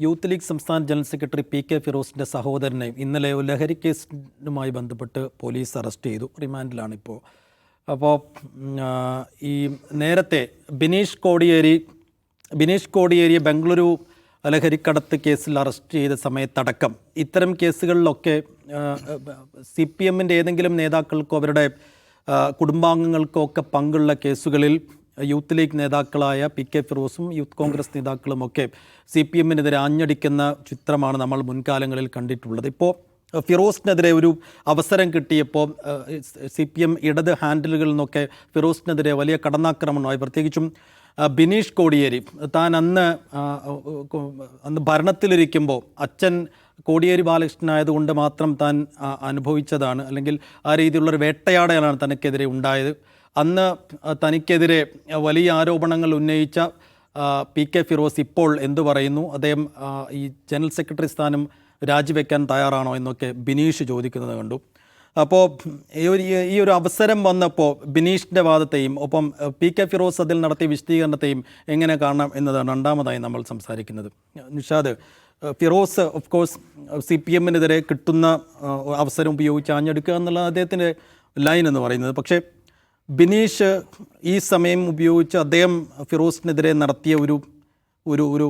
Youth league സംസ്ഥാന general secretary P K ഫിറോസിന്റെ സഹോദരനെ ഇന്നലെ ലഹരി കേസുമായി ബന്ധപ്പെട്ട് പോലീസ് അറസ്റ്റ് ചെയ്തു. റിമാൻഡിലാണ് ഇപ്പോൾ. അപ്പോൾ ഈ നേരത്തെ ബിനീഷ് കോടിയേരി ബിനീഷ് കോടിയേരിയെ ബംഗളൂരു ലഹരിക്കടത്ത് കേസിൽ അറസ്റ്റ് ചെയ്ത സമയത്തടക്കം ഇത്തരം കേസുകളിലൊക്കെ സി പി എമ്മിന്റെ ഏതെങ്കിലും നേതാക്കൾക്കോ അവരുടെ കുടുംബാംഗങ്ങൾക്കോ ഒക്കെ പങ്കുള്ള കേസുകളിൽ യൂത്ത് ലീഗ് നേതാക്കളായ പി കെ ഫിറോസും യൂത്ത് കോൺഗ്രസ് നേതാക്കളുമൊക്കെ സി പി എമ്മിനെതിരെ ആഞ്ഞടിക്കുന്ന ചിത്രമാണ് നമ്മൾ മുൻകാലങ്ങളിൽ കണ്ടിട്ടുള്ളത്. ഇപ്പോൾ ഫിറോസിനെതിരെ ഒരു അവസരം കിട്ടിയപ്പോൾ സി പി എം ഇടത് ഹാൻഡിലുകളിൽ നിന്നൊക്കെ ഫിറോസിനെതിരെ വലിയ കടന്നാക്രമണമായി പ്രത്യേകിച്ചും ബിനീഷ് കോടിയേരി താൻ അന്ന് അന്ന് ഭരണത്തിലിരിക്കുമ്പോൾ അച്ഛൻ കോടിയേരി ബാലകൃഷ്ണനായതുകൊണ്ട് മാത്രം താൻ അനുഭവിച്ചതാണ്. അല്ലെങ്കിൽ ആ രീതിയിലുള്ളൊരു വേട്ടയാടലാണ് തനിക്കെതിരെ ഉണ്ടായത്. അന്ന് തനിക്കെതിരെ വലിയ ആരോപണങ്ങൾ ഉന്നയിച്ച പി കെ ഫിറോസ് ഇപ്പോൾ എന്തു പറയുന്നു? അദ്ദേഹം ഈ ജനറൽ സെക്രട്ടറി സ്ഥാനം രാജിവെക്കാൻ തയ്യാറാണോ എന്നൊക്കെ ബിനീഷ് ചോദിക്കുന്നത് കണ്ടു. അപ്പോൾ ഈ ഒരു അവസരം വന്നപ്പോൾ ബിനീഷിന്റെ വാദത്തെയും ഒപ്പം പി കെ ഫിറോസ് അതിൽ നടത്തിയ വിശദീകരണത്തെയും എങ്ങനെ കാണാം എന്നതാണ് രണ്ടാമതായി നമ്മൾ സംസാരിക്കുന്നത്. Nishad Firoz of course C P എമ്മിനെതിരെ കിട്ടുന്ന അവസരം ഉപയോഗിച്ച് ആഞ്ഞെടുക്കുക എന്നുള്ള അദ്ദേഹത്തിന്റെ ലൈൻ എന്ന് പറയുന്നത്. പക്ഷേ ബിനീഷ് ഈ സമയം ഉപയോഗിച്ച് അദ്ദേഹം ഫിറോസിനെതിരെ നടത്തിയ ഒരു ഒരു ഒരു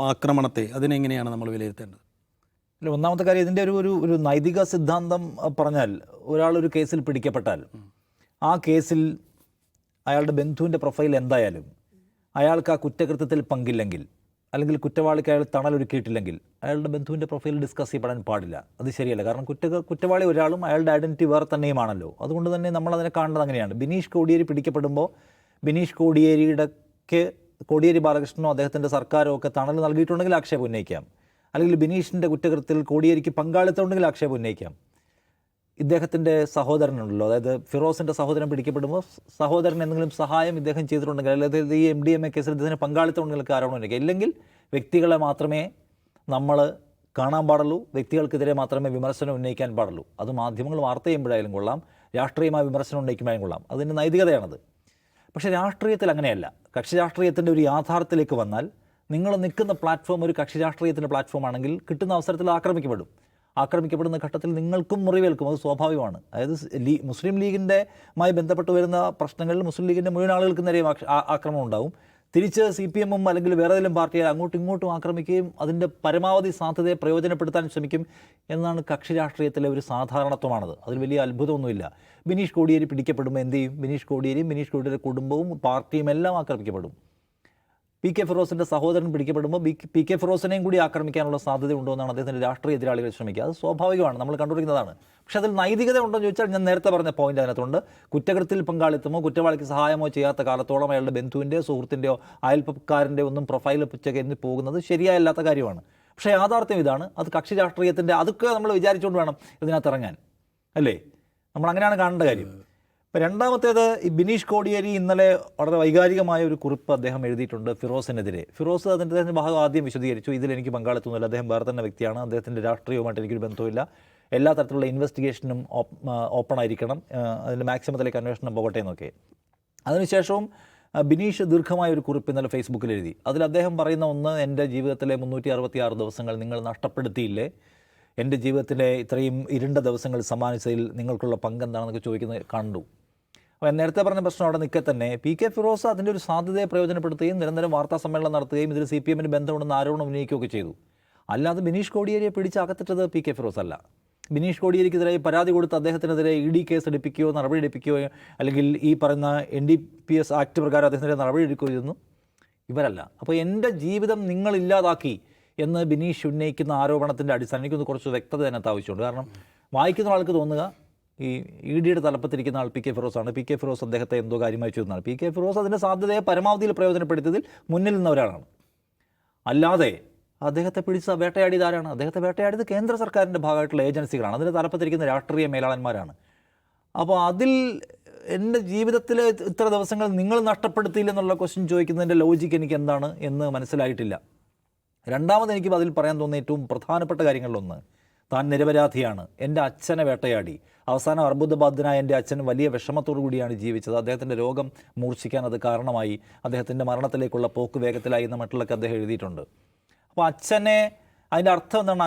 ആക്രമണത്തെ അതിനെങ്ങനെയാണ് നമ്മൾ വിലയിരുത്തേണ്ടത്? അല്ല ഒന്നാമത്തെ കാര്യം ഇതിന്റെ ഒരു ഒരു ഒരു നൈതിക സിദ്ധാന്തം പറഞ്ഞാൽ ഒരാൾ ഒരു കേസിൽ പിടിക്കപ്പെട്ടാൽ ആ കേസിൽ അയാളുടെ ബന്ധുവിന്റെ പ്രൊഫൈൽ എന്തായാലും അയാൾക്ക് ആ കുറ്റകൃത്യത്തിൽ പങ്കില്ലെങ്കിൽ അല്ലെങ്കിൽ കുറ്റവാളിക്ക് അയാൾ തണലൊരുക്കിയിട്ടില്ലെങ്കിൽ അയാളുടെ ബന്ധുവിന്റെ പ്രൊഫൈൽ ഡിസ്കസ് ചെയ്യപ്പെടാൻ പാടില്ല. അത് ശരിയല്ല. കാരണം കുറ്റ കുറ്റവാളി ഒരാളും അയാളുടെ ഐഡന്റിറ്റി വേറെ തന്നെയുമാണല്ലോ. അതുകൊണ്ട് തന്നെ നമ്മൾ അതിനെ കാണുന്നത് അങ്ങനെയാണ്. ബിനീഷ് കോടിയേരി പിടിക്കപ്പെടുമ്പോൾ ബിനീഷ് കോടിയേരിയുടെക്ക് കോടിയേരി ബാലകൃഷ്ണനോ അദ്ദേഹത്തിന്റെ സർക്കാരോ ഒക്കെ തണൽ നൽകിയിട്ടുണ്ടെങ്കിൽ ആക്ഷേപം ഉന്നയിക്കാം. അല്ലെങ്കിൽ ബിനീഷിന്റെ കുറ്റകൃത്യത്തിൽ കോടിയേരിക്ക് പങ്കാളിത്തം ഉണ്ടെങ്കിൽ ആക്ഷേപം ഉന്നയിക്കാം. ഇദ്ദേഹത്തിന്റെ സഹോദരനുണ്ടല്ലോ. അതായത് ഫിറോസിന്റെ സഹോദരൻ പിടിക്കപ്പെടുമ്പോൾ സഹോദരൻ എന്തെങ്കിലും സഹായം ഇദ്ദേഹം ചെയ്തിട്ടുണ്ടെങ്കിൽ അല്ലെങ്കിൽ ഈ എം ഡി എം എ കേസിൽ ഇദ്ദേഹത്തിന് പങ്കാളിത്തം ഉണ്ടെങ്കിൽ ഇല്ലെങ്കിൽ വ്യക്തികളെ മാത്രമേ നമ്മൾ കാണാൻ പാടുള്ളൂ വ്യക്തികൾക്കെതിരെ മാത്രമേ വിമർശനം ഉന്നയിക്കാൻ പാടുള്ളൂ. അത് മാധ്യമങ്ങൾ വാർത്ത ചെയ്യുമ്പോഴായാലും കൊള്ളാം രാഷ്ട്രീയമായ വിമർശനം ഉന്നയിക്കുമ്പോഴും കൊള്ളാം. അതിന്റെ നൈതികതയാണത്. പക്ഷേ രാഷ്ട്രീയത്തിൽ അങ്ങനെയല്ല. കക്ഷി രാഷ്ട്രീയത്തിന്റെ ഒരു യാഥാർത്ഥ്യത്തിലേക്ക് വന്നാൽ നിങ്ങൾ നിൽക്കുന്ന പ്ലാറ്റ്ഫോം ഒരു കക്ഷി രാഷ്ട്രീയത്തിന്റെ പ്ലാറ്റ്ഫോം ആണെങ്കിൽ കിട്ടുന്ന അവസരത്തിൽ ആക്രമിക്കപ്പെടും. ആക്രമിക്കപ്പെടുന്ന ഘട്ടത്തിൽ നിങ്ങൾക്കും മുറിവേൽക്കും. അത് സ്വാഭാവികമാണ്. അതായത് ലീ മുസ്ലിം ലീഗിന്റെ മായി ബന്ധപ്പെട്ട് വരുന്ന പ്രശ്നങ്ങളിൽ മുസ്ലിം ലീഗിന്റെ മുഴുവൻ ആളുകൾക്ക് നേരെയും ആക്രമണം ഉണ്ടാവും. തിരിച്ച് സി പി എമ്മും അല്ലെങ്കിൽ വേറെ ഏതെങ്കിലും പാർട്ടിയെ അങ്ങോട്ടും ഇങ്ങോട്ടും ആക്രമിക്കുകയും അതിന്റെ പരമാവധി സാധ്യതയെ പ്രയോജനപ്പെടുത്താൻ ശ്രമിക്കും എന്നാണ് കക്ഷി രാഷ്ട്രീയത്തിലെ ഒരു സാധാരണത്വമാണത്. അതിൽ വലിയ അത്ഭുതമൊന്നുമില്ല. ബിനീഷ് കോടിയേരി പിടിക്കപ്പെടുമ്പോൾ എന്ത് ചെയ്യും? ബിനീഷ് കോടിയേരിയും ബിനീഷ് കോടിയേരി കുടുംബവും പാർട്ടിയും എല്ലാം ആക്രമിക്കപ്പെടും. പി കെ ഫിറോസിന്റെ സഹോദരൻ പിടിക്കപ്പെടുമ്പോൾ ബി പി കെ ഫിറോസിനെയും കൂടി ആക്രമിക്കാനുള്ള സാധ്യത ഉണ്ടോ എന്നാണ് അദ്ദേഹത്തിന്റെ രാഷ്ട്രീയ എതിരാളികൾ ശ്രമിക്കുക. അത് സ്വാഭാവികമാണ്. നമ്മൾ കണ്ടുപിടിക്കുന്നതാണ് പക്ഷേ അതിൽ നൈതികത ഉണ്ടോ എന്ന് ചോദിച്ചാൽ ഞാൻ നേരത്തെ പറഞ്ഞ പോയിന്റ് അതിനകത്തുണ്ട്. കുറ്റകൃത്യത്തിൽ പങ്കാളിത്തമോ കുറ്റവാളിക്ക് സഹായമോ ചെയ്യാത്ത കാലത്തോളം അയാളുടെ ബന്ധുവിന്റെയോ സുഹൃത്തിന്റെയോ അയൽപ്പക്കാരന്റെ ഒന്നും പ്രൊഫൈൽ പുച്ചൊക്കെ എന്ന് പോകുന്നത് ശരിയായല്ലാത്ത കാര്യമാണ്. പക്ഷേ യാഥാർത്ഥ്യം ഇതാണ്. അത് കക്ഷി രാഷ്ട്രീയത്തിന്റെ അതൊക്കെ നമ്മൾ വിചാരിച്ചുകൊണ്ട് വേണം ഇതിനകത്ത് ഇറങ്ങാൻ. അല്ലേ? നമ്മൾ അങ്ങനെയാണ് കാണേണ്ട കാര്യം. ഇപ്പം രണ്ടാമത്തേത് ഈ ബിനീഷ് കോടിയേരി ഇന്നലെ വളരെ വൈകാരികമായ ഒരു കുറിപ്പ് അദ്ദേഹം എഴുതിയിട്ടുണ്ട് ഫിറോസിനെതിരെ. ഫിറോസ് അതിന്റെ ഭാഗം ആദ്യം വിശദീകരിച്ചു. ഇതിൽ എനിക്ക് പങ്കാളിത്തമൊന്നുമില്ല. അദ്ദേഹം വേറെ തന്നെ വ്യക്തിയാണ്. അദ്ദേഹത്തിന്റെ രാഷ്ട്രീയവുമായിട്ട് എനിക്കൊരു ബന്ധമില്ല എല്ലാ തരത്തിലുള്ള ഇൻവെസ്റ്റിഗേഷനും ഓപ്പൺ ആയിരിക്കണം. അതിന്റെ മാക്സിമത്തിലേക്ക് അന്വേഷണം പോകട്ടെ എന്നൊക്കെ. അതിനുശേഷവും ബിനീഷ് ദീർഘമായ ഒരു കുറിപ്പ് ഇന്നലെ ഫേസ്ബുക്കിൽ എഴുതി. അതിൽ അദ്ദേഹം പറയുന്ന ഒന്ന് എന്റെ ജീവിതത്തിലെ മുന്നൂറ്റി അറുപത്തി ദിവസങ്ങൾ നിങ്ങൾ നഷ്ടപ്പെടുത്തിയില്ലേ? എന്റെ ജീവിതത്തിലെ ഇത്രയും ഇരുണ്ട ദിവസങ്ങൾ സമ്മാനിച്ചതിൽ നിങ്ങൾക്കുള്ള പങ്ക് എന്താണെന്നൊക്കെ ചോദിക്കുന്നത് കണ്ടു. അപ്പോൾ നേരത്തെ പറഞ്ഞ പ്രശ്നം അവിടെ നിൽക്കെ തന്നെ പി കെ ഫിറോസ് അതിന്റെ ഒരു സാധ്യതയെ പ്രയോജനപ്പെടുത്തുകയും നിരന്തരം വാർത്താ സമ്മേളനം നടത്തുകയും ഇതിൽ സി പി എമ്മിന് ബന്ധമുണ്ടെന്ന് ആരോപണം ഉന്നയിക്കുകയൊക്കെ ചെയ്തു. അല്ലാതെ ബിനീഷ് കോടിയേരിയെ പിടിച്ച് അകത്തിട്ടത് പി കെ ഫിറോസ് അല്ല. ബിനീഷ് കോടിയേരിക്കെതിരെ പരാതി കൊടുത്ത് അദ്ദേഹത്തിനെതിരെ ഇ ഡി കേസ് എടുപ്പിക്കുകയോ നടപടി എടുപ്പിക്കുകയോ അല്ലെങ്കിൽ ഈ പറയുന്ന N D P S act പ്രകാരം അദ്ദേഹത്തിനെതിരെ നടപടി എടുക്കുകയോ ഇവരല്ല. അപ്പോൾ എന്റെ ജീവിതം നിങ്ങൾ ഇല്ലാതാക്കി. എന്ന് ബിനീഷ് ഉന്നയിക്കുന്ന ആരോപണത്തിന്റെ അടിസ്ഥാനം എനിക്കൊന്ന് കുറച്ച് വ്യക്തത അതിനകത്ത് ആവശ്യമുണ്ട്. കാരണം വായിക്കുന്ന ആൾക്ക് തോന്നുക ഈ ഇ ഡിയുടെ തലപ്പത്തിരിക്കുന്ന ആൾ പി കെ ഫിറോസ് ആണ്. പി കെ ഫിറോസ് അദ്ദേഹത്തെ എന്തോ കാര്യമായി ചെയ്യുന്നതാണ് പി കെ ഫിറോസ് അതിന്റെ സാധ്യതയെ പരമാവധിയിൽ പ്രയോജനപ്പെടുത്തിയതിൽ മുന്നിൽ നിന്ന ഒരാളാണ് അല്ലാതെ അദ്ദേഹത്തെ പിടിച്ച വേട്ടയാടിയത് ആരാണ്? അദ്ദേഹത്തെ വേട്ടയാടിയത് കേന്ദ്ര സർക്കാരിന്റെ ഭാഗമായിട്ടുള്ള ഏജൻസികളാണ്. അതിന്റെ തലപ്പത്തിരിക്കുന്ന രാഷ്ട്രീയ മേലാളന്മാരാണ്. അപ്പോൾ അതിൽ എന്റെ ജീവിതത്തിലെ ഇത്ര ദിവസങ്ങൾ നിങ്ങൾ നഷ്ടപ്പെടുത്തിയില്ലെന്നുള്ള ക്വസ്റ്റ്യൻ ചോദിക്കുന്നതിന്റെ ലോജിക്ക് എനിക്ക് എന്താണ് എന്ന് മനസ്സിലായിട്ടില്ല. രണ്ടാമത് എനിക്ക് അതിൽ പറയാൻ തോന്നുന്ന ഏറ്റവും പ്രധാനപ്പെട്ട കാര്യങ്ങളിലൊന്ന് താൻ നിരപരാധിയാണ്. എന്റെ അച്ഛനെ വേട്ടയാടി. അവസാനം അർബുദബാധിതനായ എന്റെ അച്ഛൻ വലിയ വിഷമത്തോടു കൂടിയാണ് ജീവിച്ചത്. അദ്ദേഹത്തിന്റെ രോഗം മൂർച്ഛിക്കാൻ അത് കാരണമായി. അദ്ദേഹത്തിന്റെ മരണത്തിലേക്കുള്ള പോക്ക് വേഗത്തിലായി എന്ന മറ്റുള്ളൊക്കെ അദ്ദേഹം എഴുതിയിട്ടുണ്ട്. അപ്പോൾ അച്ഛനെ അതിന്റെ അർത്ഥം എന്താണ്?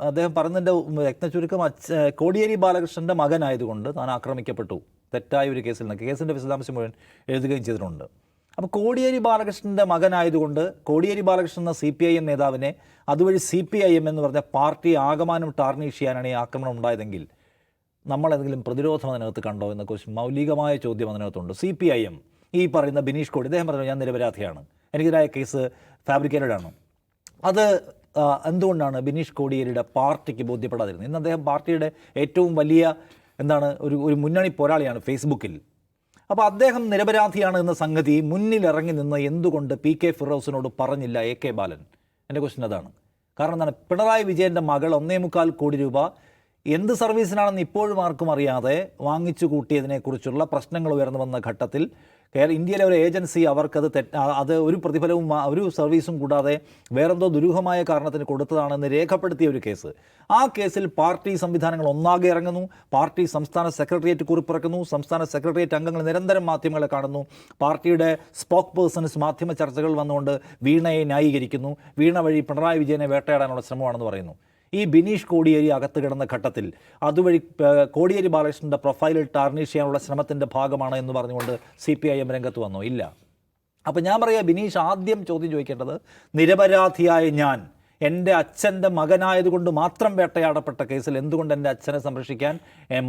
അദ്ദേഹം പറയുന്നതിന്റെ രത്ന ചുരുക്കം അച്ഛ കോടിയേരി ബാലകൃഷ്ണന്റെ മകനായതുകൊണ്ട് താൻ ആക്രമിക്കപ്പെട്ടു. തെറ്റായ ഒരു കേസിൽ നിന്ന് കേസിന്റെ വിശദാംശം മുഴുവൻ എഴുതുകയും ചെയ്തിട്ടുണ്ട്. അപ്പോൾ കോടിയേരി ബാലകൃഷ്ണന്റെ മകനായതുകൊണ്ട് കോടിയേരി ബാലകൃഷ്ണൻ എന്ന സി പി ഐ എം നേതാവിനെ അതുവഴി സി പി ഐ എം എന്ന് പറഞ്ഞ പാർട്ടി ആകമാനം ടാർണിഷ് ചെയ്യാനാണ് ഈ ആക്രമണം ഉണ്ടായതെങ്കിൽ നമ്മൾ എന്തെങ്കിലും പ്രതിരോധം അതിനകത്ത് കണ്ടോ എന്ന മൗലികമായ ചോദ്യം അതിനകത്തുണ്ട്. സി പി ഐ എം ഈ പറയുന്ന ബിനീഷ് കോടി ഇദ്ദേഹം പറഞ്ഞു ഞാൻ നിരപരാധിയാണ്. എനിക്കെതിരായ കേസ് ഫാബ്രിക്കേറ്റഡ് ആണ് അത് എന്തുകൊണ്ടാണ് ബിനീഷ് കോടിയേരിയുടെ പാർട്ടിക്ക് ബോധ്യപ്പെടാതിരുന്നത്? ഇന്ന് അദ്ദേഹം പാർട്ടിയുടെ ഏറ്റവും വലിയ എന്താണ് ഒരു ഒരു മുന്നണി പോരാളിയാണ് ഫേസ്ബുക്കിൽ. അപ്പോൾ അദ്ദേഹം നിരപരാധിയാണ് എന്ന സംഗതി മുന്നിലിറങ്ങി നിന്ന് എന്തുകൊണ്ട് പി കെ ഫിറോസിനോട് പറഞ്ഞില്ല എ കെ ബാലൻ? എന്റെ ക്വസ്റ്റ്യൻ അതാണ്. കാരണം എന്താണ്? പിണറായി വിജയന്റെ മകൾ ഒന്നേ മുക്കാൽ കോടി രൂപ എന്ത് സർവീസിനാണെന്ന് ഇപ്പോഴും ആർക്കും അറിയാതെ വാങ്ങിച്ചു കൂട്ടിയതിനെക്കുറിച്ചുള്ള പ്രശ്നങ്ങൾ ഉയർന്നു വന്ന ഘട്ടത്തിൽ ഇന്ത്യയിലെ ഒരു ഏജൻസി അവർക്കത് തെറ്റ് അത് ഒരു പ്രതിഫലവും ഒരു സർവീസും കൂടാതെ വേറെന്തോ ദുരൂഹമായ കാരണത്തിന് കൊടുത്തതാണെന്ന് രേഖപ്പെടുത്തിയ ഒരു കേസ്. ആ കേസിൽ പാർട്ടി സംവിധാനങ്ങൾ ഒന്നാകെ ഇറങ്ങുന്നു. പാർട്ടി സംസ്ഥാന സെക്രട്ടേറിയറ്റ് കുറിപ്പിറക്കുന്നു. സംസ്ഥാന സെക്രട്ടേറിയറ്റ് അംഗങ്ങൾ നിരന്തരം മാധ്യമങ്ങളെ കാണുന്നു. പാർട്ടിയുടെ സ്പോക്ക് പേഴ്സൺസ് മാധ്യമ ചർച്ചകൾ വന്നുകൊണ്ട് വീണയെ ന്യായീകരിക്കുന്നു. വീണ വഴി പിണറായി വിജയനെ വേട്ടയാടാനുള്ള ശ്രമമാണെന്ന് പറയുന്നു. ഈ ബിനീഷ് കോടിയേരി അകത്ത് കിടന്ന ഘട്ടത്തിൽ അതുവഴി കോടിയേരി ബാലകൃഷ്ണന്റെ പ്രൊഫൈലിൽ ടാർണിഷ് ചെയ്യാനുള്ള ശ്രമത്തിന്റെ ഭാഗമാണ് എന്ന് പറഞ്ഞുകൊണ്ട് സി പി ഐ എം രംഗത്ത് വന്നു? ഇല്ല. അപ്പം ഞാൻ പറയാ ബിനീഷ് ആദ്യം ചോദ്യം ചോദിക്കേണ്ടത് നിരപരാധിയായ ഞാൻ എന്റെ അച്ഛന്റെ മകനായതുകൊണ്ട് മാത്രം വേട്ടയാടപ്പെട്ട കേസിൽ എന്തുകൊണ്ട് എന്റെ അച്ഛനെ സംരക്ഷിക്കാൻ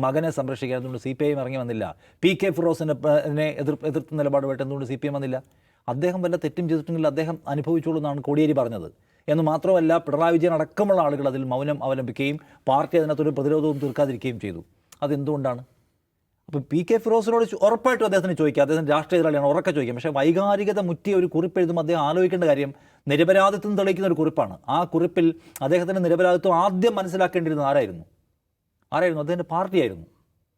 മകനെ സംരക്ഷിക്കാൻ എന്തുകൊണ്ട് സി പി ഐ ഇറങ്ങി വന്നില്ല? പി കെ ഫിറോസിനെ എതിർ എതിർത്ത് നിലപാടുമായിട്ട് എന്തുകൊണ്ട് സി പി എം വന്നില്ല? അദ്ദേഹം വല്ല തെറ്റും ചെയ്തിട്ടുണ്ടെങ്കിൽ അദ്ദേഹം അനുഭവിച്ചോളൂ എന്നാണ് കോടിയേരി പറഞ്ഞത്. എന്ന് മാത്രമല്ല പിണറായി വിജയൻ അടക്കമുള്ള ആളുകൾ അതിൽ മൗനം അവലംബിക്കുകയും പാർട്ടി അതിനകത്തൊരു പ്രതിരോധവും തീർക്കാതിരിക്കുകയും ചെയ്തു. അതെന്തുകൊണ്ടാണ്? അപ്പോൾ പി കെ ഫിറോസിനോട് ഉറപ്പായിട്ടും അദ്ദേഹത്തിന് ചോദിക്കാം. അദ്ദേഹം രാഷ്ട്രീയ എതിരാളിയാണ് ഉറക്കെ ചോദിക്കാം. പക്ഷേ വൈകാരികത മുറ്റിയ ഒരു കുറിപ്പ് എഴുതുമ്പോൾ അദ്ദേഹം ആലോചിക്കേണ്ട കാര്യം നിരപരാധിത്വം തെളിയിക്കുന്ന ഒരു കുറിപ്പാണ്. ആ കുറിപ്പിൽ അദ്ദേഹത്തിന്റെ നിരപരാധിത്വം ആദ്യം മനസ്സിലാക്കേണ്ടിയിരുന്നത് ആരായിരുന്നു? ആരായിരുന്നു? അദ്ദേഹത്തിന്റെ പാർട്ടിയായിരുന്നു.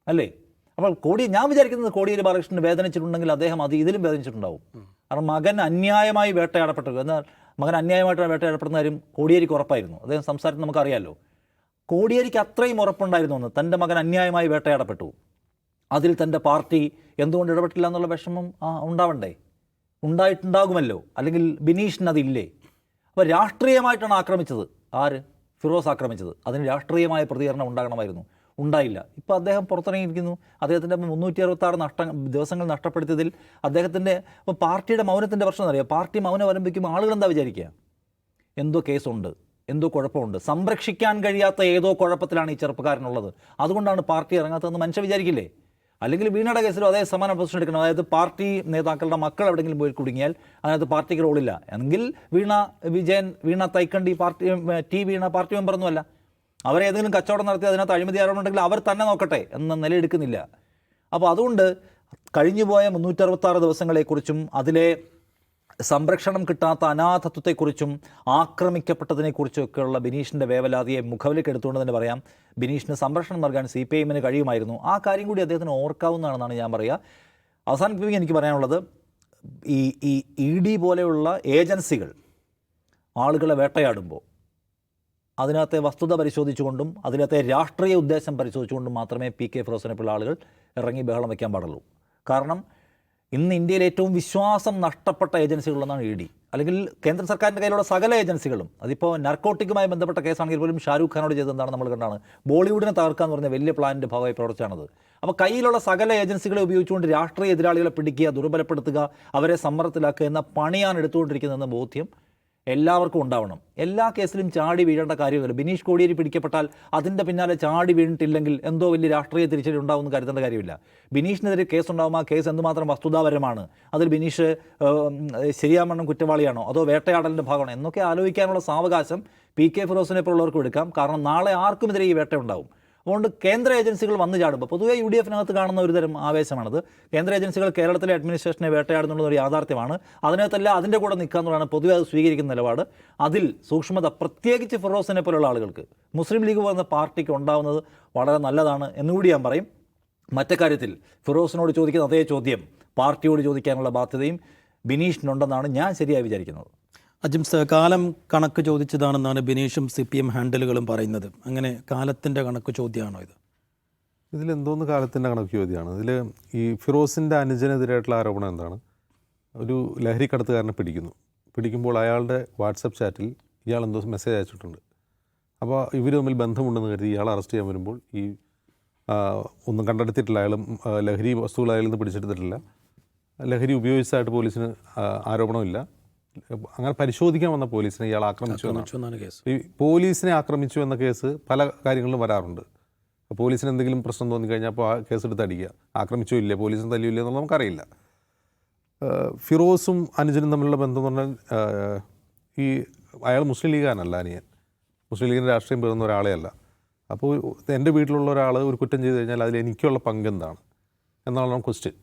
അല്ലേ? അപ്പോൾ കോടി ഞാൻ വിചാരിക്കുന്നത് കോടിയേരി ബാലകൃഷ്ണൻ വേദനിച്ചിട്ടുണ്ടെങ്കിൽ അദ്ദേഹം അത് ഇതിലും വേദനിച്ചിട്ടുണ്ടാവും. കാരണം മകൻ അന്യായമായി വേട്ടയാടപ്പെട്ടു. എന്നാൽ മകൻ അന്യായമായിട്ട് വേട്ടയാടപ്പെടുന്ന കാര്യം കോടിയേരിക്ക് ഉറപ്പായിരുന്നു. അദ്ദേഹം സംസാരത്തിൽ നമുക്കറിയാമല്ലോ കോടിയേരിക്ക് അത്രയും ഉറപ്പുണ്ടായിരുന്നു എന്ന് തന്റെ മകൻ അന്യായമായി വേട്ടയാടപ്പെട്ടു. അതിൽ തന്റെ പാർട്ടി എന്തുകൊണ്ട് ഇടപെട്ടില്ല എന്നുള്ള വിഷമം ഉണ്ടാവണ്ടേ? ഉണ്ടായിട്ടുണ്ടാകുമല്ലോ. അല്ലെങ്കിൽ ബിനീഷിന് അതില്ലേ? അപ്പോൾ രാഷ്ട്രീയമായിട്ടാണ് ആക്രമിച്ചത്. ആര്? ഫിറോസ് ആക്രമിച്ചത്. അതിന് രാഷ്ട്രീയമായ പ്രതികരണം ഉണ്ടാകണമായിരുന്നു. ഉണ്ടായില്ല. ഇപ്പോൾ അദ്ദേഹം പുറത്തിറങ്ങിയിരിക്കുന്നു. അദ്ദേഹത്തിന്റെ മുന്നൂറ്റി അറുപത്താറ് നഷ്ട ദിവസങ്ങൾ നഷ്ടപ്പെടുത്തിയതിൽ അദ്ദേഹത്തിന്റെ ഇപ്പോൾ പാർട്ടിയുടെ മൗനത്തിന്റെ പ്രശ്നം അറിയാം. പാർട്ടി മൗനം അവലംബിക്കുമ്പോൾ ആളുകൾ എന്താ വിചാരിക്കുക? എന്തോ കേസുണ്ട് എന്തോ കുഴപ്പമുണ്ട്. സംരക്ഷിക്കാൻ കഴിയാത്ത ഏതോ കുഴപ്പത്തിലാണ് ഈ ചെറുപ്പക്കാരനുള്ളത്. അതുകൊണ്ടാണ് പാർട്ടി ഇറങ്ങാത്തതെന്ന് മനുഷ്യ വിചാരിക്കില്ലേ? അല്ലെങ്കിൽ വീണയുടെ കേസിലും അതേ സമാന പൊസിഷൻ എടുക്കണം. അതായത് പാർട്ടി നേതാക്കളുടെ മക്കൾ എവിടെയെങ്കിലും പോയി കുടുങ്ങിയാൽ അതായത് പാർട്ടിക്ക് റോളില്ല. എങ്കിൽ Veena Vijayan Veena Thaikandi party T Veena party മെമ്പറൊന്നുമല്ല. അവരേതെങ്കിലും കച്ചവടം നടത്തി അതിനകത്ത് അഴിമതി ആരോപണമുണ്ടെങ്കിൽ അവർ തന്നെ നോക്കട്ടെ എന്ന നിലയെടുക്കുന്നില്ല അപ്പോൾ അതുകൊണ്ട് കഴിഞ്ഞുപോയ മുന്നൂറ്ററുപത്താറ് ദിവസങ്ങളെക്കുറിച്ചും അതിലെ സംരക്ഷണം കിട്ടാത്ത അനാഥത്വത്തെക്കുറിച്ചും ആക്രമിക്കപ്പെട്ടതിനെക്കുറിച്ചും ആക്രമിക്കപ്പെട്ടതിനെക്കുറിച്ചൊക്കെയുള്ള ബിനീഷിന്റെ വേവലാതിയെ മുഖവിലേക്ക് എടുത്തുകൊണ്ട് തന്നെ പറയാം. ബിനീഷിന് സംരക്ഷണം നൽകാൻ സി പി എമ്മിന് കഴിയുമായിരുന്നു. ആ കാര്യം കൂടി അദ്ദേഹത്തിന് ഓർക്കാവുന്നതാണെന്നാണ് ഞാൻ പറയുക. അവസാനിപ്പിക്കുക എനിക്ക് പറയാനുള്ളത് ഈ ഈ ഇ ഡി പോലെയുള്ള ഏജൻസികൾ ആളുകളെ വേട്ടയാടുമ്പോൾ അതിനകത്തെ വസ്തുത പരിശോധിച്ചുകൊണ്ടും അതിനകത്തെ രാഷ്ട്രീയ ഉദ്ദേശം പരിശോധിച്ചുകൊണ്ടും മാത്രമേ പി കെ ഫിറോസിനെ പോലുള്ള ആളുകൾ ഇറങ്ങി ബഹളം വയ്ക്കാൻ പാടുള്ളൂ. കാരണം ഇന്ന് ഇന്ത്യയിൽ ഏറ്റവും വിശ്വാസം നഷ്ടപ്പെട്ട ഏജൻസികളൊന്നാണ് ഇ ഡി. അല്ലെങ്കിൽ കേന്ദ്ര സർക്കാരിന്റെ കയ്യിലുള്ള സകല ഏജൻസികളും അതിപ്പോൾ നർക്കോട്ടിക്കുമായി ബന്ധപ്പെട്ട കേസാണെങ്കിൽ പോലും ഷാരൂഖ് ഖാനോട് ചെയ്തെന്താണ് നമ്മൾ കണ്ടാണ്? ബോളിവുഡിനെ തകർക്കുക എന്ന് പറഞ്ഞ വലിയ പ്ലാനിന്റെ ഭാഗമായി പ്രവർത്തിച്ചാണത്. അപ്പോൾ കയ്യിലുള്ള സകല ഏജൻസികളെ ഉപയോഗിച്ചുകൊണ്ട് രാഷ്ട്രീയ എതിരാളികളെ പിടിക്കുക ദുർബലപ്പെടുത്തുക അവരെ സമ്മർദ്ദത്തിലാക്കുക എന്ന പണിയാണ് എടുത്തുകൊണ്ടിരിക്കുന്നതെന്ന ബോധ്യം എല്ലാവർക്കും ഉണ്ടാവണം. എല്ലാ കേസിലും ചാടി വീഴേണ്ട കാര്യമില്ല ബിനീഷ് കോടിയേരി പിടിക്കപ്പെട്ടാൽ അതിന്റെ പിന്നാലെ ചാടി വീണിട്ടില്ലെങ്കിൽ എന്തോ വലിയ രാഷ്ട്രീയ തിരിച്ചടി ഉണ്ടാവുമെന്ന് കരുതേണ്ട കാര്യമില്ല. ബിനീഷിനെതിരെ കേസ് ഉണ്ടാകുമ്പോൾ ആ കേസ് എന്തുമാത്രം വസ്തുതാപരമാണ്? അതിൽ ബിനീഷ് ശരിയാമണ്ണം കുറ്റവാളിയാണോ? അതോ വേട്ടയാടലിന്റെ ഭാഗമാണോ? എന്നൊക്കെ ആലോചിക്കാനുള്ള സാവകാശം പി കെ ഫിറോസിനെ പോലുള്ളവർക്ക് എടുക്കാം. കാരണം നാളെ ആർക്കുമെതിരെ ഈ വേട്ട ഉണ്ടാവും അതുകൊണ്ട് കേന്ദ്ര ഏജൻസികൾ വന്നു ചാടുമ്പോൾ പൊതുവെ യു ഡി എഫിനകത്ത് കാണുന്ന ഒരു തരം ആവേശമാണത്. കേന്ദ്ര ഏജൻസികൾ കേരളത്തിലെ അഡ്മിനിസ്ട്രേഷനെ വേട്ടയാടുന്നുള്ള ഒരു യാഥാർത്ഥ്യമാണ്. അതിനകത്തല്ല അതിന്റെ കൂടെ നിൽക്കുക എന്നുള്ളതാണ് പൊതുവെ അത് സ്വീകരിക്കുന്ന നിലപാട്. അതിൽ സൂക്ഷ്മത പ്രത്യേകിച്ച് ഫിറോസിനെ പോലുള്ള ആളുകൾക്ക് മുസ്ലിം ലീഗ് പോകുന്ന പാർട്ടിക്ക് ഉണ്ടാവുന്നത് വളരെ നല്ലതാണ് എന്നുകൂടി ഞാൻ പറയും. മറ്റേ കാര്യത്തിൽ ഫിറോസിനോട് ചോദിക്കുന്ന അതേ ചോദ്യം പാർട്ടിയോട് ചോദിക്കാനുള്ള ബാധ്യതയും ബിനീഷിനുണ്ടെന്നാണ് ഞാൻ ശരിയായി വിചാരിക്കുന്നത്. അജിംസ് കാലം കണക്ക് ചോദിച്ചതാണെന്നാണ് ബിനീഷും സി പി എം ഹാൻഡിലുകളും പറയുന്നത്. അങ്ങനെ കാലത്തിന്റെ കണക്ക് ചോദ്യമാണോ ഇത്? ഇതിലെന്തോന്ന് കാലത്തിന്റെ കണക്ക് ചോദ്യമാണ്. ഇതിൽ ഈ ഫിറോസിന്റെ അനുജനെതിരായിട്ടുള്ള ആരോപണം എന്താണ്? ഒരു ലഹരി ലഹരിക്കടത്തുകാരനെ പിടിക്കുന്നു. പിടിക്കുമ്പോൾ അയാളുടെ വാട്സപ്പ് ചാറ്റിൽ ഇയാൾ എന്തോ മെസ്സേജ് അയച്ചിട്ടുണ്ട്. അപ്പോൾ ഇവർ തമ്മിൽ ബന്ധമുണ്ടെന്ന് കരുതി ഇയാൾ അറസ്റ്റ് ചെയ്യാൻ വരുമ്പോൾ ഈ ഒന്നും കണ്ടെടുത്തിട്ടില്ല. അയാളും ലഹരി വസ്തുക്കൾ അയാളിൽ നിന്ന് പിടിച്ചെടുത്തിട്ടില്ല. ലഹരി ഉപയോഗിച്ചതായിട്ട് പോലീസിന് ആരോപണമില്ല. അങ്ങനെ പരിശോധിക്കാൻ വന്ന പോലീസിനെ ഇയാൾ ആക്രമിച്ചു ഈ പോലീസിനെ ആക്രമിച്ചു എന്ന കേസ് പല കാര്യങ്ങളിലും വരാറുണ്ട്. പോലീസിന് എന്തെങ്കിലും പ്രശ്നം തോന്നിക്കഴിഞ്ഞാൽ അപ്പോൾ ആ കേസ് എടുത്ത് അടിക്കുക. ആക്രമിച്ചോ ഇല്ലേ പോലീസിന് തല്ലിയില്ലേ എന്നുള്ളത് നമുക്കറിയില്ല. ഫിറോസും അനുജനും തമ്മിലുള്ള ബന്ധം എന്ന് പറഞ്ഞാൽ ഈ അയാൾ മുസ്ലിം ലീഗാനല്ല അനിയൻ. മുസ്ലിം ലീഗിന്റെ രാഷ്ട്രീയം പേരുന്ന ഒരാളെ അല്ല അപ്പോൾ എന്റെ വീട്ടിലുള്ള ഒരാൾ ഒരു കുറ്റം ചെയ്ത് കഴിഞ്ഞാൽ അതിൽ എനിക്കുള്ള പങ്ക് എന്താണ് എന്നുള്ളതാണ് ക്വസ്റ്റ്യൻ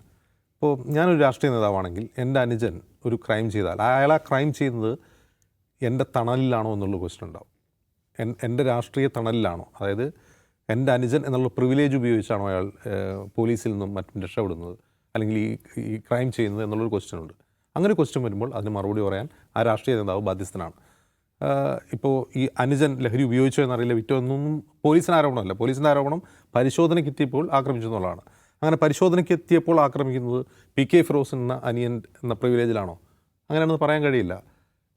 ഇപ്പോൾ ഞാനൊരു രാഷ്ട്രീയ നേതാവാണെങ്കിൽ എന്റെ അനുജൻ ഒരു ക്രൈം ചെയ്താൽ അയാൾ ആ ക്രൈം ചെയ്യുന്നത് എന്റെ തണലിലാണോ എന്നുള്ള ക്വസ്റ്റ്യൻ ഉണ്ടാവും. എൻ- എന്റെ രാഷ്ട്രീയ തണലിലാണോ? അതായത് എന്റെ അനുജൻ എന്നുള്ള പ്രിവിലേജ് ഉപയോഗിച്ചാണോ അയാൾ പോലീസിൽ നിന്നും മറ്റും രക്ഷപ്പെടുന്നത്? അല്ലെങ്കിൽ ഈ ഈ ക്രൈം ചെയ്യുന്നത് എന്നുള്ളൊരു ക്വസ്റ്റ്യൻ ഉണ്ട്. അങ്ങനെ ക്വസ്റ്റ്യൻ വരുമ്പോൾ അതിന് മറുപടി പറയാൻ ആ രാഷ്ട്രീയ നേതാവ് ബാധ്യസ്ഥനാണ്. ഇപ്പോൾ ഈ അനുജൻ ലഹരി ഉപയോഗിച്ചോ എന്നറിയില്ല വിറ്റോ എന്നൊന്നും പോലീസിന് ആരോപണമല്ല. പോലീസിന്റെ ആരോപണം പരിശോധനയ്ക്ക് എത്തിയപ്പോൾ ആക്രമിച്ചു എന്നുള്ളതാണ് അങ്ങനെ പരിശോധനയ്ക്ക് എത്തിയപ്പോൾ ആക്രമിക്കുന്നത് പി കെ ഫിറോസ് എന്ന അനിയൻ എന്ന പ്രിവിലേജിലാണോ അങ്ങനെയാണെന്ന് പറയാൻ കഴിയില്ല.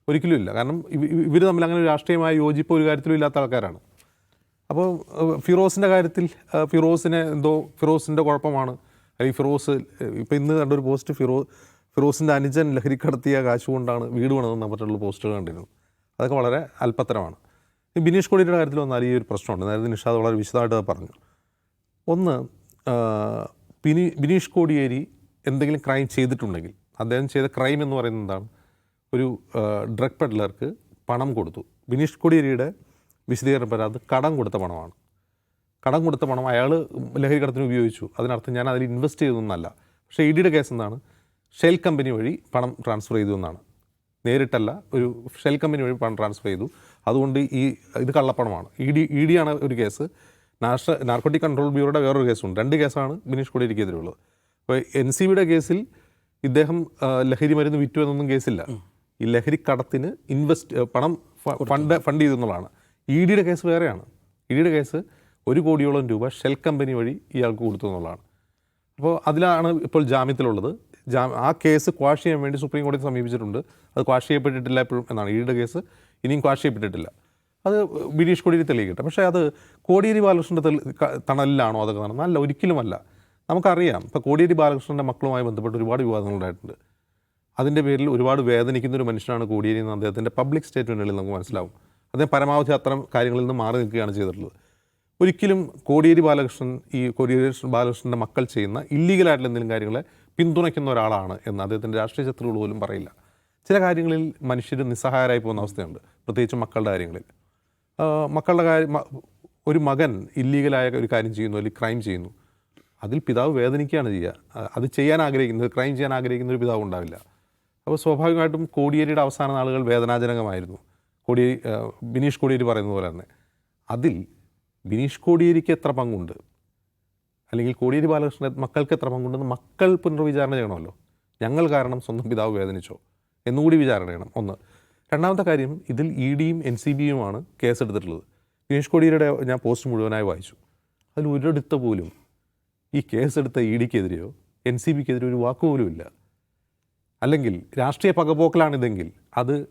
ഒരിക്കലും ഇല്ല. കാരണം ഇവർ തമ്മിൽ അങ്ങനെ രാഷ്ട്രീയമായ യോജിപ്പ് ഒരു കാര്യത്തിലും ഇല്ലാത്ത ആൾക്കാരാണ്. അപ്പോൾ ഫിറോസിന്റെ കാര്യത്തിൽ ഫിറോസിനെ എന്തോ ഫിറോസിന്റെ കുഴപ്പമാണ്. അല്ലെങ്കിൽ ഫിറോസ് ഇപ്പോൾ ഇന്ന് കണ്ടൊരു പോസ്റ്റ് ഫിറോ ഫിറോസിന്റെ അനുജൻ ലഹരി കടത്തിയ കാശ് കൊണ്ടാണ് വീട് പണിതെന്ന് പറഞ്ഞിട്ടുള്ള പോസ്റ്റുകൾ കണ്ടിരുന്നു അതൊക്കെ വളരെ അല്പത്തരമാണ്. ബിനീഷ് കോടിയുടെ കാര്യത്തിൽ വന്നാൽ ഈ ഒരു പ്രശ്നമുണ്ട്. നേരത്തെ നിഷാദ് വളരെ വിശദമായിട്ട് പറഞ്ഞു. ഒന്ന് ബിനി ബിനീഷ് കോടിയേരി എന്തെങ്കിലും ക്രൈം ചെയ്തിട്ടുണ്ടെങ്കിൽ അദ്ദേഹം ചെയ്ത ക്രൈം എന്ന് പറയുന്നത് എന്താണ്? ഒരു ഡ്രഗ് പെഡ്ലർക്ക് പണം കൊടുത്തു. ബിനീഷ് കോടിയേരിയുടെ വിശദീകരണം പറയാത് കടം കൊടുത്ത പണമാണ്. കടം കൊടുത്ത പണം അയാൾ ലഹരി കടത്തിന് ഉപയോഗിച്ചു. അതിനർത്ഥം ഞാൻ അതിൽ ഇൻവെസ്റ്റ് ചെയ്തതെന്നല്ല പക്ഷേ ഇ ഡിയുടെ കേസ് എന്താണ്? ഷെൽ കമ്പനി വഴി പണം ട്രാൻസ്ഫർ ചെയ്തു എന്നാണ്. നേരിട്ടല്ല ഒരു ഷെൽ കമ്പനി വഴി പണം ട്രാൻസ്ഫർ ചെയ്തു. അതുകൊണ്ട് ഈ ഇത് കള്ളപ്പണമാണ്. ഇ ഡി ഇ ഡിയാണ് ഒരു കേസ്. നാഷണൽ നാർക്കോട്ടിക് കൺട്രോൾ ബ്യൂറോയുടെ വേറൊരു കേസുണ്ട്. രണ്ട് കേസാണ് ബിനീഷ് കോടിയേരിക്കെതിരുള്ളത് അപ്പോൾ എൻ സി ബിയുടെ കേസിൽ ഇദ്ദേഹം ലഹരി മരുന്ന് വിറ്റു എന്നൊന്നും കേസില്ല. ഈ ലഹരി കടത്തിന് ഇൻവെസ്റ്റ് പണം ഫണ്ട് ഫണ്ട് ചെയ്തു എന്നുള്ളതാണ് ഇ ഡിയുടെ കേസ് വേറെയാണ്. ഇ ഡിയുടെ കേസ് ഒരു കോടിയോളം രൂപ ഷെൽ കമ്പനി വഴി ഇയാൾക്ക് കൊടുത്തു എന്നുള്ളതാണ്. അപ്പോൾ അതിലാണ് ഇപ്പോൾ ജാമ്യത്തിലുള്ളത്. ജാ ആ കേസ് ക്വാഷ് ചെയ്യാൻ വേണ്ടി സുപ്രീം കോടതി സമീപിച്ചിട്ടുണ്ട്. അത് ക്വാഷ് ചെയ്യപ്പെട്ടിട്ടില്ല എപ്പോഴും എന്നാണ്. ഇ ഡിയുടെ കേസ് ഇനിയും ക്വാഷ് ചെയ്യപ്പെട്ടിട്ടില്ല. അത് ബിനീഷ് കോടിയേരി തെളിയിക്കട്ടെ. പക്ഷേ അത് കോടിയേരി ബാലകൃഷ്ണന്റെ തണലിലാണോ അതൊക്കെ നടന്നത്? അല്ല ഒരിക്കലുമല്ല. നമുക്കറിയാം. ഇപ്പോൾ കോടിയേരി ബാലകൃഷ്ണന്റെ മക്കളുമായി ബന്ധപ്പെട്ട് ഒരുപാട് വിവാദങ്ങളുണ്ടായിട്ടുണ്ട് അതിന്റെ പേരിൽ ഒരുപാട് വേദനിക്കുന്ന ഒരു മനുഷ്യനാണ് കോടിയേരി എന്ന് അദ്ദേഹത്തിന്റെ പബ്ലിക് സ്റ്റേറ്റ്മെന്റുകളിൽ നമുക്ക് മനസ്സിലാവും. അദ്ദേഹം പരമാവധി അത്തരം കാര്യങ്ങളിൽ നിന്ന് മാറി നിൽക്കുകയാണ് ചെയ്തിട്ടുള്ളത്. ഒരിക്കലും കോടിയേരി ബാലകൃഷ്ണൻ ഈ കോടിയേരി ബാലകൃഷ്ണന്റെ മക്കൾ ചെയ്യുന്ന ഇല്ലീഗലായിട്ടുള്ള എന്തെങ്കിലും കാര്യങ്ങളെ പിന്തുണയ്ക്കുന്ന ഒരാളാണ് എന്ന് അദ്ദേഹത്തിന്റെ രാഷ്ട്രീയ ശത്രുക്കൾ പോലും പറയില്ല. ചില കാര്യങ്ങളിൽ മനുഷ്യർ നിസ്സഹായരായി പോകുന്ന അവസ്ഥയുണ്ട്. പ്രത്യേകിച്ച് മക്കളുടെ കാര്യങ്ങളിൽ. മക്കളുടെ കാര്യം ഒരു മകൻ ഇല്ലീഗലായ ഒരു കാര്യം ചെയ്യുന്നു അല്ലെങ്കിൽ ക്രൈം ചെയ്യുന്നു അതിൽ പിതാവ് വേദനിക്കുകയാണ് ചെയ്യുക. അത് ചെയ്യാൻ ആഗ്രഹിക്കുന്നത് ക്രൈം ചെയ്യാൻ ആഗ്രഹിക്കുന്ന ഒരു പിതാവ് ഉണ്ടാവില്ല. അപ്പോൾ സ്വാഭാവികമായിട്ടും കോടിയേരിയുടെ അവസാന നാളുകൾ വേദനാജനകമായിരുന്നു. കോടിയേരി ബിനീഷ് കോടിയേരി പറയുന്നത് പോലെ തന്നെ. അതിൽ ബിനീഷ് കോടിയേരിക്ക് എത്ര പങ്കുണ്ട്? അല്ലെങ്കിൽ കോടിയേരി ബാലകൃഷ്ണൻ മക്കൾക്ക് എത്ര പങ്കുണ്ടെന്ന് മക്കൾ പുനർവിചാരണ ചെയ്യണമല്ലോ. ഞങ്ങൾ കാരണം സ്വന്തം പിതാവ് വേദനിച്ചോ? എന്നുകൂടി വിചാരണ ചെയ്യണം. ഒന്ന് രണ്ടാമത്തെ കാര്യം ഇതിൽ ഇ ഡിയും എൻ സി ബിയുമാണ് കേസെടുത്തിട്ടുള്ളത്. ഗണേഷ് കോടിയുടെ ഞാൻ പോസ്റ്റ് മുഴുവനായി വായിച്ചു. അതിൽ ഒരിടത്ത് പോലും ഈ കേസെടുത്ത ഇ ഡിക്കെതിരെയോ എൻ സി ബിക്കെതിരെയോ ഒരു വാക്കുപോലും ഇല്ല. അല്ലെങ്കിൽ രാഷ്ട്രീയ പകപോക്കലാണിതെങ്കിൽ അത്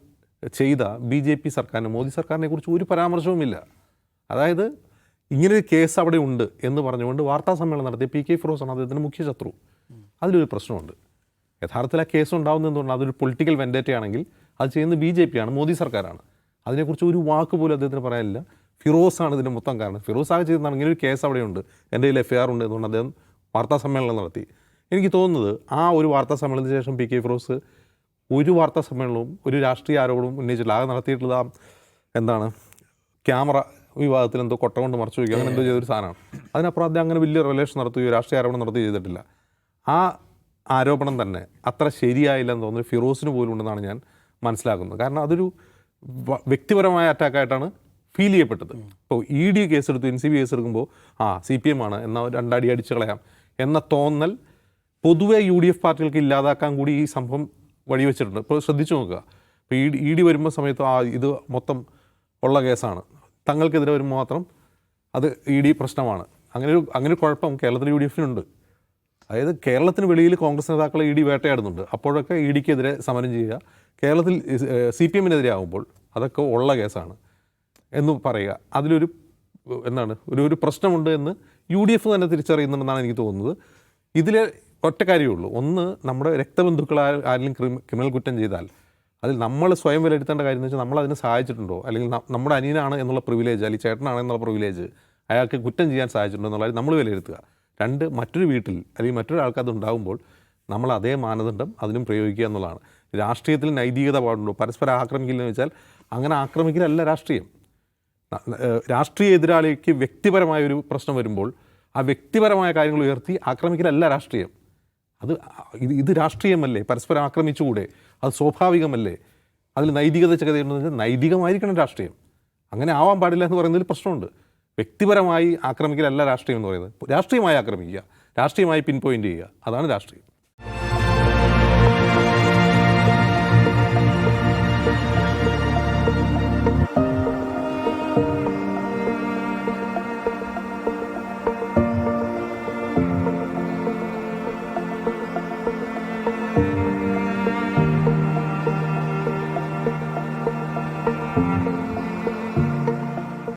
ചെയ്ത ബി ജെ പി സർക്കാരിന് മോദി സർക്കാരിനെ കുറിച്ച് ഒരു പരാമർശവുമില്ല അതായത് ഇങ്ങനൊരു കേസ് അവിടെ ഉണ്ട് എന്ന് പറഞ്ഞുകൊണ്ട് വാർത്താ സമ്മേളനം നടത്തിയ പി കെ ഫിറോസാണ് അദ്ദേഹത്തിന്റെ മുഖ്യ ശത്രു. അതിലൊരു പ്രശ്നമുണ്ട്. യഥാർത്ഥത്തിൽ ആ കേസ് ഉണ്ടാവുന്നതെന്ന് പറഞ്ഞാൽ അതൊരു പൊളിറ്റിക്കൽ വെൻഡേറ്റയാണെങ്കിൽ അത് ചെയ്യുന്നത് ബി ജെ പി ആണ് മോദി സർക്കാരാണ്. അതിനെക്കുറിച്ച് ഒരു വാക്ക് പോലും അദ്ദേഹത്തിന് പറയാനില്ല. ഫിറോസ് ആണ് ഇതിന്റെ മൊത്തം കാരണം. ഫിറോസ് ആകെ ചെയ്തതാണ് ഇങ്ങനെ ഒരു കേസ് അവിടെയുണ്ട്. എന്റെ കയ്യിൽ എഫ് ഐ ആർ ഉണ്ട് എന്നുകൊണ്ട് അദ്ദേഹം വാർത്താ സമ്മേളനം നടത്തി. എനിക്ക് തോന്നുന്നത് ആ ഒരു വാർത്താ സമ്മേളനത്തിന് ശേഷം പി കെ ഫിറോസ് ഒരു വാർത്താ സമ്മേളനവും ഒരു രാഷ്ട്രീയ ആരോപണവും ഉന്നയിച്ചില്ല ആകെ നടത്തിയിട്ടുള്ള എന്താണ് ക്യാമറ വിവാദത്തിൽ എന്തോ കൊട്ട കൊണ്ട് മറച്ചു വയ്ക്കുക അങ്ങനെ എന്തോ ചെയ്തൊരു സാധനമാണ്. അതിനപ്പുറം അദ്ദേഹം അങ്ങനെ വലിയ റിലേഷൻ നടത്തുകയോ രാഷ്ട്രീയ ആരോപണം നടത്തുകയോ ചെയ്തിട്ടില്ല. ആ ആരോപണം തന്നെ അത്ര ശരിയായില്ലെന്ന് തോന്നുന്നു. ഫിറോസിന് പോലും ഉണ്ടെന്നാണ് ഞാൻ മനസ്സിലാക്കുന്നത് കാരണം അതൊരു വ്യക്തിപരമായ അറ്റാക്കായിട്ടാണ് ഫീൽ ചെയ്യപ്പെട്ടത്. ഇപ്പോൾ ഇ ഡി കേസെടുത്തു എൻ സി ബി കേസെടുക്കുമ്പോൾ ആ സി പി എം ആണ് എന്നാൽ രണ്ടടി അടിച്ചു കളയാം എന്ന തോന്നൽ പൊതുവെ യു ഡി എഫ് പാർട്ടികൾക്ക് ഇല്ലാതാക്കാൻ കൂടി ഈ സംഭവം വഴിവെച്ചിട്ടുണ്ട്. ഇപ്പോൾ ശ്രദ്ധിച്ചു നോക്കുക. ഇപ്പോൾ ഇ ഇ ഡി വരുമ്പോൾ സമയത്ത് ആ ഇത് മൊത്തം ഉള്ള കേസാണ്. തങ്ങൾക്കെതിരെ വരുമ്പോൾ മാത്രം അത് ഇ ഡി പ്രശ്നമാണ്. അങ്ങനെ ഒരു അങ്ങനെ ഒരു കുഴപ്പം കേരളത്തിൽ യു ഡി എഫിനുണ്ട്. അതായത് കേരളത്തിന് വെളിയിൽ കോൺഗ്രസ് നേതാക്കളെ ഇ ഡി വേട്ടയാടുന്നുണ്ട്. അപ്പോഴൊക്കെ ഇ ഡിക്കെതിരെ സമരം ചെയ്യുക. കേരളത്തിൽ സി പി എമ്മിനെതിരെ ആകുമ്പോൾ അതൊക്കെ ഉള്ള കേസാണ് എന്ന് പറയുക. അതിലൊരു എന്താണ് ഒരു ഒരു പ്രശ്നമുണ്ട് എന്ന് യു ഡി എഫ് തന്നെ തിരിച്ചറിയുന്നുണ്ടെന്നാണ് എനിക്ക് തോന്നുന്നത്. ഇതിൽ ഒറ്റ കാര്യമേ ഉള്ളൂ ഒന്ന് നമ്മുടെ രക്തബന്ധുക്കൾ ആരെങ്കിലും ക്രിമി ക്രിമിനൽ കുറ്റം ചെയ്താൽ അതിൽ നമ്മൾ സ്വയം വിലയിരുത്തേണ്ട കാര്യം എന്ന് വെച്ചാൽ നമ്മൾ അതിന് സഹായിച്ചിട്ടുണ്ടോ? അല്ലെങ്കിൽ നമ്മുടെ അനിയനാണ് എന്നുള്ള പ്രിവിലേജ് അല്ലെങ്കിൽ ചേട്ടനാണ് എന്നുള്ള പ്രിവിലേജ് അയാൾക്ക് കുറ്റം ചെയ്യാൻ സഹായിച്ചിട്ടുണ്ടോ എന്നുള്ള നമ്മൾ വിലയിരുത്തുക. രണ്ട് മറ്റൊരു വീട്ടിൽ അല്ലെങ്കിൽ മറ്റൊരു ഉണ്ടാകുമ്പോൾ നമ്മൾ അതേ മാനദണ്ഡം അതിനും പ്രയോഗിക്കുക എന്നുള്ളതാണ്. രാഷ്ട്രീയത്തിൽ നൈതികത പാടുണ്ടോ? പരസ്പരം ആക്രമിക്കില്ലെന്ന് വെച്ചാൽ അങ്ങനെ ആക്രമിക്കലല്ല രാഷ്ട്രീയം. രാഷ്ട്രീയ എതിരാളിക്ക് വ്യക്തിപരമായ ഒരു പ്രശ്നം വരുമ്പോൾ ആ വ്യക്തിപരമായ കാര്യങ്ങൾ ഉയർത്തി ആക്രമിക്കലല്ല രാഷ്ട്രീയം. അത് ഇത് ഇത് രാഷ്ട്രീയമല്ലേ? പരസ്പരം ആക്രമിച്ചുകൂടെ? അത് സ്വാഭാവികമല്ലേ? അതിൽ നൈതികത ചെറുതെന്ന് വെച്ചാൽ നൈതികമായിരിക്കണം രാഷ്ട്രീയം. അങ്ങനെ ആവാൻ പാടില്ല എന്ന് പറയുന്നതിൽ പ്രശ്നമുണ്ട്. വ്യക്തിപരമായി ആക്രമിക്കലല്ല രാഷ്ട്രീയം എന്ന് പറയുന്നത്. രാഷ്ട്രീയമായി ആക്രമിക്കുക. രാഷ്ട്രീയമായി പിൻ പോയിന്റ് ചെയ്യുക. അതാണ് രാഷ്ട്രീയം.